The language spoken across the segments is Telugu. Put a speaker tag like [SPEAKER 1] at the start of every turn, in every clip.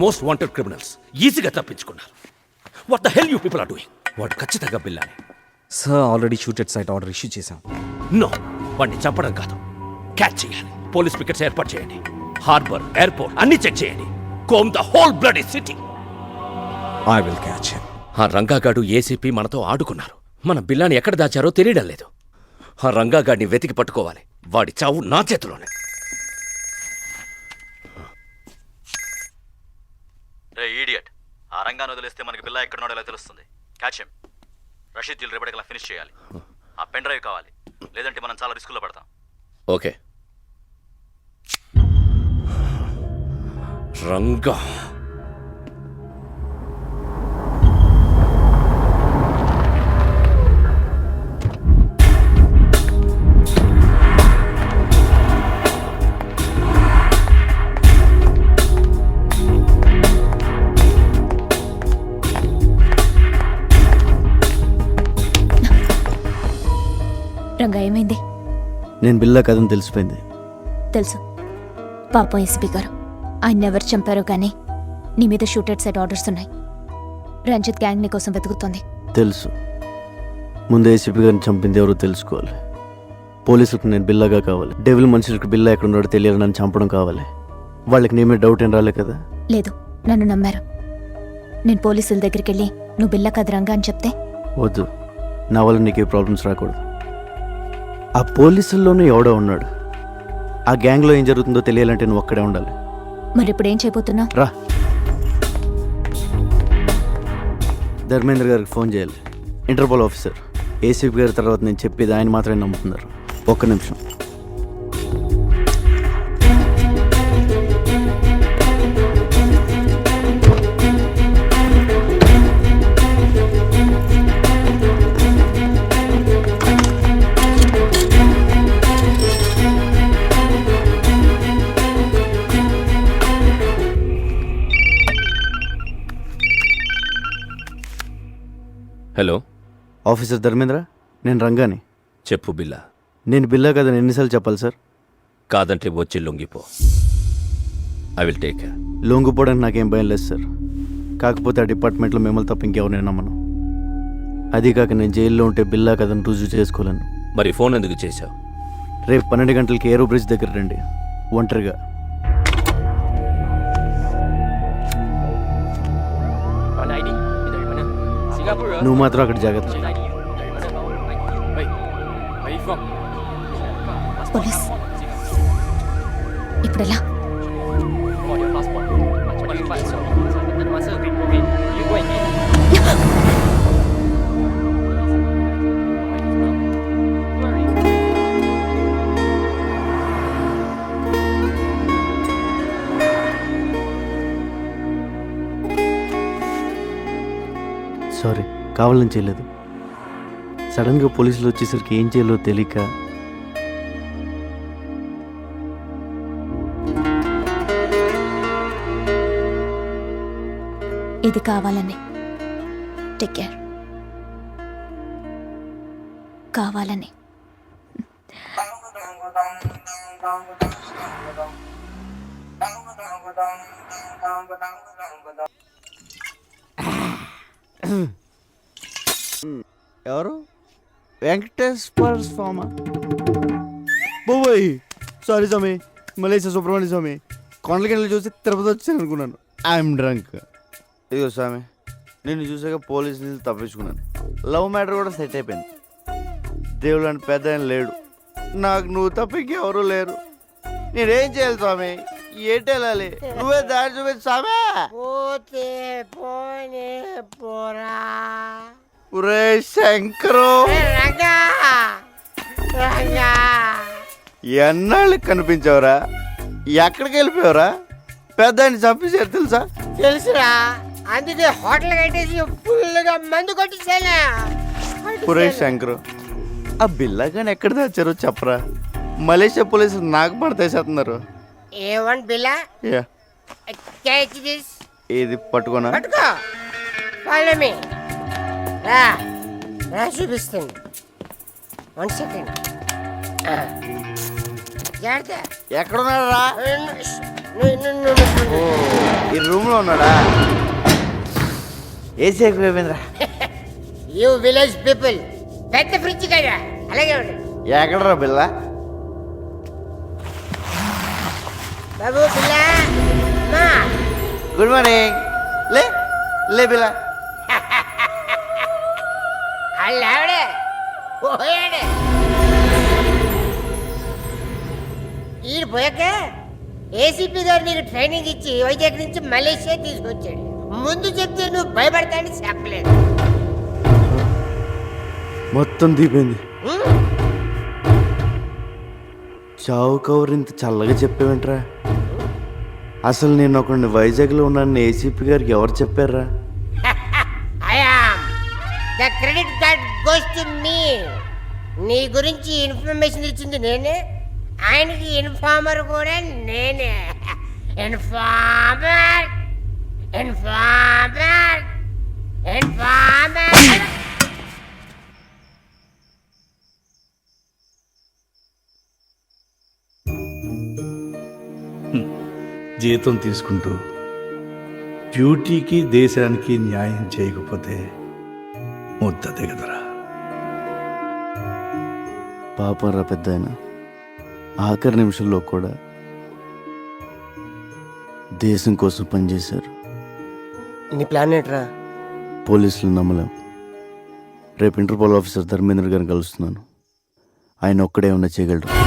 [SPEAKER 1] మోస్ట్ వాంటెడ్ క్రిమినల్స్ ఈజీగా తప్పించుకున్నారు. What the hell you people are doing వాడు ఖచ్చితంగా బిల్లాని
[SPEAKER 2] sir already shooted sight order issue చేశాం.
[SPEAKER 1] నో వాడిని చంపడం కాదు. క్యాచ్ చేయాలి. పోలీస్ పికెట్స్ ఏర్పాటు చేయండి. హార్బర్ ఎయిర్పోర్ట్ అన్ని చెక్ చేయండి. Comb the whole blood city
[SPEAKER 2] I will catch him
[SPEAKER 1] ఆ రంగాగాడు ఏసీపీ మనతో ఆడుకున్నారు. మన బిల్లాని ఎక్కడ దాచారో తెలియడం లేదు. ఆ రంగాగాడిని వెతికి పట్టుకోవాలి. వాడి చావు నా చేతిలోనే.
[SPEAKER 3] రే ఈడియట్ ఆ రంగాన్ని వదిలేస్తే మనకి పిల్ల ఎక్కడ ఎలా తెలుస్తుంది? క్యాచ్ రషీద్ జిల్ రేపటికల్లా ఫినిష్ చేయాలి. ఆ పెన్ డ్రైవ్ కావాలి. లేదంటే మనం చాలా రిస్కులో పడతాం.
[SPEAKER 1] ఓకే. రంగా.
[SPEAKER 4] రంగా ఏమైంది
[SPEAKER 5] నేను బిల్లా కథను తెలిసిపోయింది.
[SPEAKER 4] తెలుసు. పాపం ఎస్పీ గారు ఆయన ఎవరు చంపారో కానీ నీ మీద షూటెడ్ సైడ్ ఆర్డర్స్ ఉన్నాయి. రంజిత్ గ్యాంగ్ నీ కోసం వెతుకుతోంది.
[SPEAKER 5] తెలుసు. ముందు ఏసీపీ గారిని చంపింది ఎవరో తెలుసుకోవాలి. పోలీసులకు నేను బిల్లాగా కావాలి. డెవిల్ మనుషులకు బిల్లా ఎక్కడ ఉన్నాడో తెలియాలి నన్ను చంపడం కావాలి. వాళ్ళకి నీ మీద డౌట్ ఏం రాలే కదా?
[SPEAKER 4] లేదు నన్ను నమ్మారు. నేను పోలీసుల దగ్గరికి వెళ్ళి నువ్వు బిల్ల కథ రంగా అని చెప్తే?
[SPEAKER 5] వద్దు. నా వల్ల నీకు ఏ ప్రాబ్లమ్స్ రాకూడదు. ఆ పోలీసుల్లోనూ ఎవడో ఉన్నాడు. ఆ గ్యాంగ్లో ఏం జరుగుతుందో తెలియాలంటే నువ్వు అక్కడే ఉండాలి.
[SPEAKER 4] మరి ఇప్పుడు ఏం చేయబోతున్నావు?
[SPEAKER 5] రా. ధర్మేంద్ర గారికి ఫోన్ చేయాలి. Interpol officer. ఏసీపీ గారి తర్వాత నేను చెప్పేది ఆయన మాత్రమే నమ్ముతున్నారు. ఒక్క నిమిషం. ఆఫీసర్ ధర్మేంద్ర? నేను రంగాని.
[SPEAKER 1] చెప్పు బిల్లా.
[SPEAKER 5] నేను బిల్లా కదా ఎన్నిసార్లు చెప్పాలి సార్?
[SPEAKER 1] కాదంటే వచ్చి లొంగిపో. ఐ విల్ టేక్
[SPEAKER 5] లొంగిపోవడానికి నాకేం భయం లేదు సార్. కాకపోతే ఆ డిపార్ట్మెంట్లో మిమ్మల్ని తప్ప ఇంకెవరిని నమ్మను. అది కాక నేను జైల్లో ఉంటే బిల్లా కథను రుజువు చేసుకోలేను.
[SPEAKER 1] మరి ఫోన్ ఎందుకు చేశావు?
[SPEAKER 5] రేపు పన్నెండు గంటలకి ఏరో బ్రిడ్జ్ దగ్గర రండి. ఒంటరిగా. నువ్వు మాత్రం అక్కడ జాగ్రత్త.
[SPEAKER 4] పోలీస్. ఇప్పుడెలా?
[SPEAKER 5] సారీ కావాలని చేయలేదు. సడన్గా పోలీసులు వచ్చేసరికి ఏం చేయాలో తెలియక
[SPEAKER 4] ఇది కావాలని. టేక్ కేర్ కావాలని.
[SPEAKER 5] ఎవరు? వెంకటేశ్వర స్వామి బొబ్బాయి! సారీ స్వామి. మలేషియా సుబ్రహ్మణ్య స్వామి. కొండలకెళ్ళి చూసి తిరుపతి వచ్చాను అనుకున్నాను ఐఎమ్ డ్రంక్ ఇదిగో స్వామి నిన్ను చూసాక పోలీసులు తప్పించుకున్నాను. లవ్ మ్యాటర్ కూడా సెట్ అయిపోయింది. దేవుడు అని పెద్ద లేడు. నాకు నువ్వు తప్ప ఇంకెవరూ లేరు. నేనేం చేయాలి స్వామి? ఏంటి వెళ్ళాలి? నువ్వే దారి చూపించు స్వామి. ఒరే శంకరు. ఎన్నాళ్ళకి కనిపించావురా? ఎక్కడికి వెళ్ళిపోయావురా? పెద్ద ఆయన చంపేశారు తెలుసా?
[SPEAKER 6] తెలుసురా. అందుకే హోటల్ కట్టేసి ఫుల్గా మందు కొట్టేసాను
[SPEAKER 5] ఒరే శంకరు ఆ బిల్లగాని ఎక్కడ తెచ్చారో చెప్పరా? మలేషియా పోలీసులు నాకు పడతేసేస్తున్నారు
[SPEAKER 6] A one Billa?
[SPEAKER 5] Yeah
[SPEAKER 6] catch this
[SPEAKER 5] ఇది పట్టుకోనా?
[SPEAKER 6] పట్టుకో. ఫాలో మీ రా. రా చూపిస్తుంది. వన్ సెకండ్ జాగ్రత్త.
[SPEAKER 5] ఎక్కడున్నారా
[SPEAKER 6] నువ్వు- నువ్వు- నువ్వు- నువ్వు-
[SPEAKER 5] ఈ రూమ్లో ఉన్నాడా? ఏసీ ఎక్కువైపోయిందిరా
[SPEAKER 6] యూ విలేజ్ పీపుల్ పెద్ద ఫ్రిడ్జ్ కదా అలాగే ఉండు.
[SPEAKER 5] ఎక్కడరా బిల్ల?
[SPEAKER 6] బాబు పిల్ల మా
[SPEAKER 5] గుడ్ మార్నింగ్ లే లే బిల్ల.
[SPEAKER 6] వాళ్ళు ఆవిడే పోయాడు. ఈయన పోయాక ఏసీపీ గారు నీకు ట్రైనింగ్ ఇచ్చి వైజాగ్ నుంచి మలేషియా తీసుకొచ్చాడు. ముందు చెప్తే నువ్వు భయపడతానని చెప్పలేదు.
[SPEAKER 5] మొత్తం దీపోయింది చావు కవర్ ఇంత చల్లగా చెప్పేవేంట్రా? అసలు నేను ఒకడిని వైజాగ్లో ఉన్నాను ఏసీపీ గారికి ఎవరు చెప్పారా
[SPEAKER 6] the credit card goes to me నీ గురించి ఇన్ఫర్మేషన్ ఇచ్చింది నేనే. ఆయనకి ఇన్ఫార్మర్ కూడా నేనే. ఇన్ఫార్మర్ ఇన్ఫార్మర్ ఇన్ఫార్మర్
[SPEAKER 7] జీతం తీసుకుంటూ డ్యూటీకి దేశానికి న్యాయం చేయకపోతే ముద్ద దిగదురా
[SPEAKER 5] పాపం రా పెద్ద ఆయన ఆఖరి నిమిషంలో కూడా దేశం కోసం పనిచేశారు.
[SPEAKER 6] నీ ప్లాన్ ఏంట్రా?
[SPEAKER 5] పోలీసులు నమ్మలేం. రేపు ఇంటర్పోల్ ఆఫీసర్ ధర్మేంద్ర గారిని కలుస్తున్నాను. ఆయన ఒక్కడే ఉన్న చేయగలరు?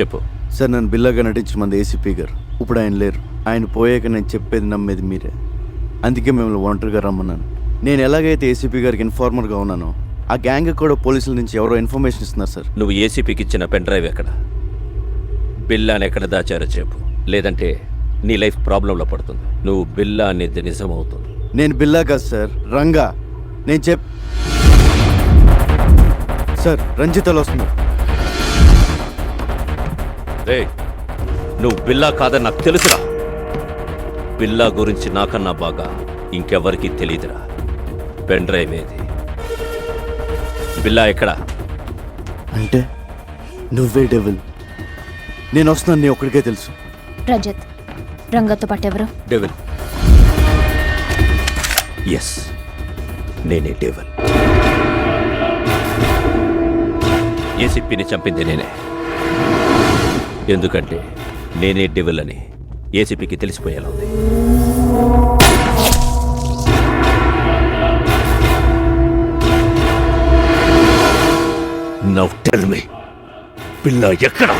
[SPEAKER 1] చెప్పు.
[SPEAKER 5] సార్ నన్ను బిల్లాగా నటించి మంది ఏసీపీ గారు. ఇప్పుడు ఆయన లేరు. ఆయన పోయాక నేను చెప్పేది నమ్మేది మీరే. అందుకే మిమ్మల్ని ఒంటరిగా రమ్మన్నాను. నేను ఎలాగైతే ఏసీపీ గారికి ఇన్ఫార్మర్గా ఉన్నానో ఆ గ్యాంగ్ కూడా పోలీసుల నుంచి ఎవరో ఇన్ఫర్మేషన్ ఇస్తున్నారు సార్.
[SPEAKER 1] నువ్వు ఏసీపీకి ఇచ్చిన పెన్ డ్రైవ్ ఎక్కడ? బిల్లాని ఎక్కడ దాచారో చెప్పు. లేదంటే నీ లైఫ్ ప్రాబ్లంలో పడుతుంది. నువ్వు బిల్లా అనేది నిజం అవుతుంది
[SPEAKER 5] నేను బిల్లా కాదు సార్ రంగా. నేను చెప్ సార్ రంజితలు వస్తున్నారు
[SPEAKER 1] రే నువ్వు బిల్లా కాదని నాకు తెలుసురా. బిల్లా గురించి నాకన్నా బాగా ఇంకెవరికీ తెలియదురా పెన్ డ్రైవ్ ఏది బిల్లా ఎక్కడ?
[SPEAKER 5] అంటే నువ్వే డెవిల్. నేను వస్తున్నాను నీ ఒక్కడికే తెలుసు.
[SPEAKER 4] రంజిత్ రంగతో పాటు ఎవరు?
[SPEAKER 1] డెవిల్. ఎస్ నేనే డెవిల్. ఏసీపీని చంపింది నేనే. ఎందుకంటే నేనే డెవిల్ అని ఏసీపీకి తెలిసిపోయేలా ఉంది. నవ్ టెల్ మీ పిల్ల ఎక్కడ?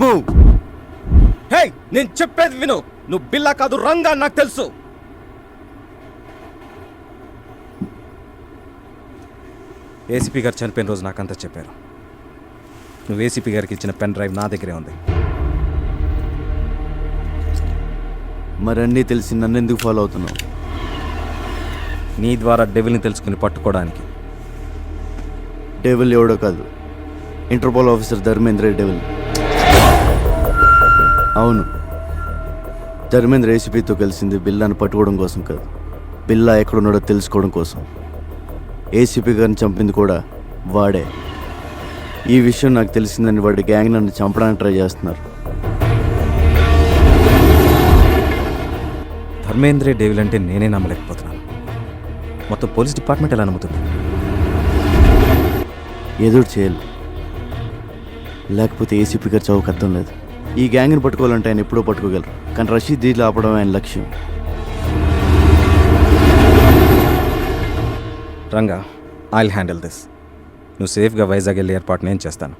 [SPEAKER 5] డోంట్ మూవ్
[SPEAKER 2] హే నేను చెప్పేది విను. నువ్వు బిల్లా కాదు రంగా నాకు తెలుసు. ఏసీపీ గారు చనిపోయిన రోజు నాకంతా చెప్పారు. నువ్వు ఏసీపీ గారికి ఇచ్చిన పెన్ డ్రైవ్ నా దగ్గరే ఉంది.
[SPEAKER 5] మరి అన్నీ తెలిసి నన్ను ఎందుకు ఫాలో అవుతున్నావు?
[SPEAKER 2] నీ ద్వారా డెవిల్ని తెలుసుకుని పట్టుకోవడానికి.
[SPEAKER 5] డెవిల్ ఎవడో కాదు. Interpol officer Dharmendra devil. అవును. ధర్మేంద్ర ఏసీపీతో కలిసింది బిల్లాని పట్టుకోవడం కోసం కాదు. బిల్లా ఎక్కడున్నాడో తెలుసుకోవడం కోసం. ఏసీపీ గారిని చంపింది కూడా వాడే. ఈ విషయం నాకు తెలిసిందని వాడి గ్యాంగ్ నన్ను చంపడానికి ట్రై చేస్తున్నారు.
[SPEAKER 2] ధర్మేంద్రే డేవిల్ అంటే నేనే నమ్మలేకపోతున్నాను. మొత్తం పోలీస్ డిపార్ట్మెంట్ ఎలా నమ్ముతుంది?
[SPEAKER 5] ఏదో ఒకటి చేయాలి లేకపోతే ఏసీపీ గారు చౌక అర్థం లేదు. ఈ గ్యాంగ్ని పట్టుకోవాలంటే ఆయన ఎప్పుడో పట్టుకోగలరు. కానీ రషీద్ దీన్ని ఆపడం ఆయన లక్ష్యం.
[SPEAKER 2] రంగా ఐల్ హ్యాండిల్ దిస్ నువ్వు సేఫ్గా వైజాగ్ వెళ్ళి ఏర్పాటు నేను చేస్తాను.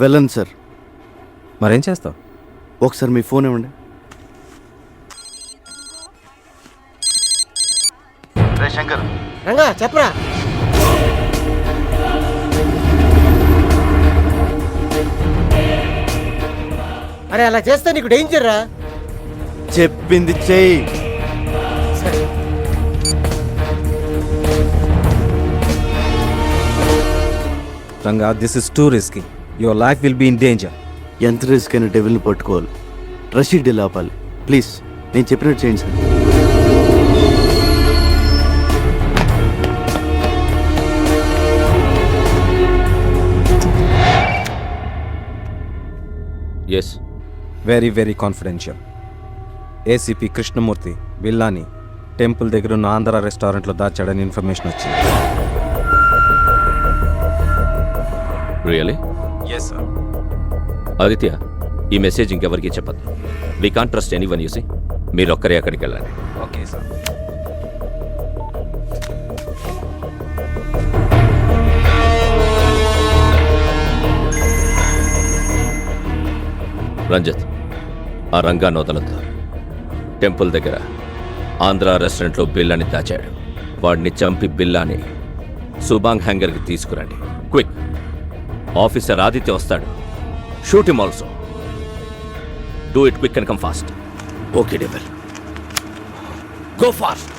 [SPEAKER 5] వెళ్ళండి సార్.
[SPEAKER 2] మరేం చేస్తావు?
[SPEAKER 5] ఒకసారి మీ ఫోన్ ఇవ్వండి. రే శంకర్.
[SPEAKER 6] రంగా చెప్పరా? అరే అలా చేస్తే నీకు డేంజర్ రా.
[SPEAKER 5] చెప్పింది చెయ్యి.
[SPEAKER 2] Ranga this is too risky your life will be in danger
[SPEAKER 5] ఎంత రిస్క్ అయిన డెవిల్ని పట్టుకోవాలి. రషీద్ డీల్ ఆపాలి ప్లీజ్ నేను చెప్పినట్టు చేయండి sir.
[SPEAKER 1] Yes
[SPEAKER 2] very very confidential. ACP Krishnamurthy బిల్లాని temple దగ్గర ఉన్న ఆంధ్ర రెస్టారెంట్లో దాచాడని ఇన్ఫర్మేషన్ వచ్చింది.
[SPEAKER 1] రియలీ
[SPEAKER 2] ఎస్ సార్
[SPEAKER 1] ఆదిత్య ఈ మెసేజ్ ఇంకెవరికి చెప్పద్దు. We can't trust anyone you see మీరొక్కరే అక్కడికి వెళ్ళండి
[SPEAKER 2] ఓకే సార్
[SPEAKER 1] రంజిత్ ఆ రంగాన్ని వదలొద్దు టెంపుల్ దగ్గర ఆంధ్ర రెస్టారెంట్లో బిల్లాని దాచాడు. వాడిని చంపి బిల్లాని సుబాంగ్ హ్యాంగర్కి తీసుకురండి. క్విక్. ఆఫీసర్ ఆదిత్య వస్తాడు. Shoot him also. Do it quick and come fast. Okay devil. Go fast.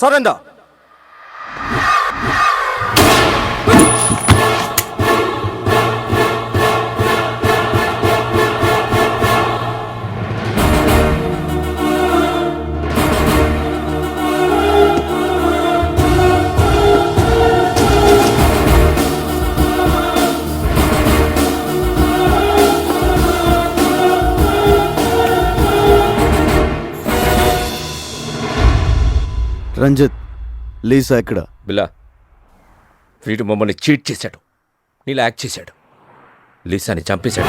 [SPEAKER 2] Billa
[SPEAKER 5] Ranjith Lisa ఎక్కడ?
[SPEAKER 1] బిల్లా వీడు మమ్మల్ని చీట్ చేశాడు. నీలా యాక్ట్ చేశాడు. లీసాని చంపేశాడు.